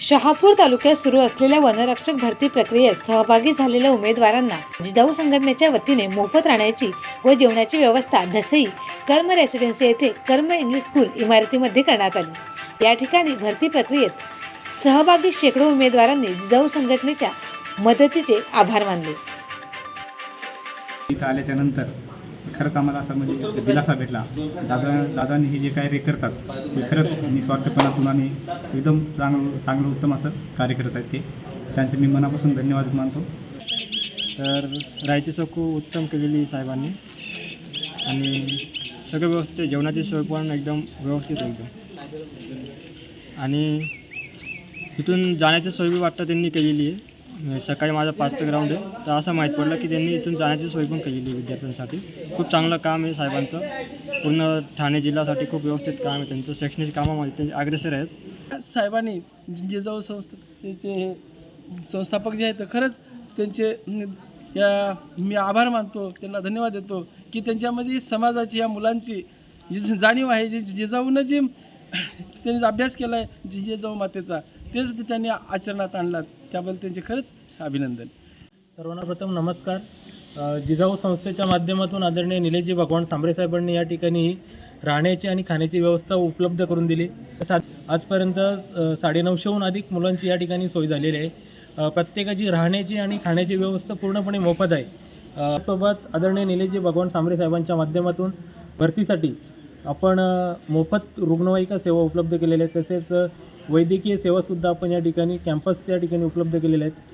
शहापूर तालुक्यात सुरू असलेल्या वनरक्षक भरती प्रक्रियेत सहभागी झालेल्या उमेदवारांना जिजाऊ संघटनेच्या वतीने मोफत राहण्याची व जेवणाची व्यवस्था धसई कर्म रेसिडेन्सी येथे कर्म इंग्लिश स्कूल इमारतीमध्ये करण्यात आली. या ठिकाणी भरती प्रक्रियेत सहभागी शेकडो उमेदवारांनी जिजाऊ संघटनेच्या मदतीचे आभार मानले. इथं खरंच आम्हाला असा म्हणजे दिलासा भेटला. दादा दादांनी हे जे काय रे करतात ते खरंच निस्वार्थपणातून आणि एकदम चांगलं चांगलं उत्तम असं कार्य करत आहेत ते. त्यांचे मी मनापासून धन्यवाद मानतो. तर राहायची सोय खूप उत्तम केलेली साहेबांनी. आणि सगळं व्यवस्थित आहे. जेवणाची सोय पण एकदम व्यवस्थित आहे एकदम. आणि तिथून जाण्याची सोय बी वाटतं त्यांनी केलेली आहे. सकाळी माझा पाचचं ग्राउंड आहे. तर असं माहीत पडलं की त्यांनी इथून जाण्याची सोय पण केलेली आहे विद्यार्थ्यांसाठी. खूप चांगलं काम आहे साहेबांचं. पूर्ण ठाणे जिल्ह्यासाठी खूप व्यवस्थित काम आहे त्यांचं. शैक्षणिक कामामध्ये त्यांचे अग्रेसर आहेत. साहेबांनी जिजाऊ संस्थेचे हे संस्थापक जे आहेत खरंच त्यांचे या मी आभार मानतो त्यांना धन्यवाद देतो की त्यांच्यामध्ये समाजाची या मुलांची जी जाणीव आहे जी जिजाऊनं जी त्यांनी अभ्यास केला आहे जी जिजाऊ मातेचा. तेच ते त्यांनी आचरणात आणला त्याबद्दल त्यांचे खरंच अभिनंदन. सर्वांना प्रथम नमस्कार. जिजाऊ संस्थेच्या माध्यमातून आदरणीय निलेशजी भगवान सांबरे साहेबांनी या ठिकाणी राहण्याची आणि खाण्याची व्यवस्था उपलब्ध करून दिली. सा आजपर्यंत साडेनऊशेहून अधिक मुलांची या ठिकाणी सोय झालेली आहे. प्रत्येकाची राहण्याची आणि खाण्याची व्यवस्था पूर्णपणे मोफत आहे. सोबत आदरणीय निलेशजी भगवान सांबरे साहेबांच्या माध्यमातून भरतीसाठी आपण मोफत रुग्णवाहिका सेवा उपलब्ध केलेल्या आहेत. तसेच वैद्यकीय सेवासुद्धा आपण या ठिकाणी कॅम्पस या ठिकाणी उपलब्ध केलेल्या आहेत.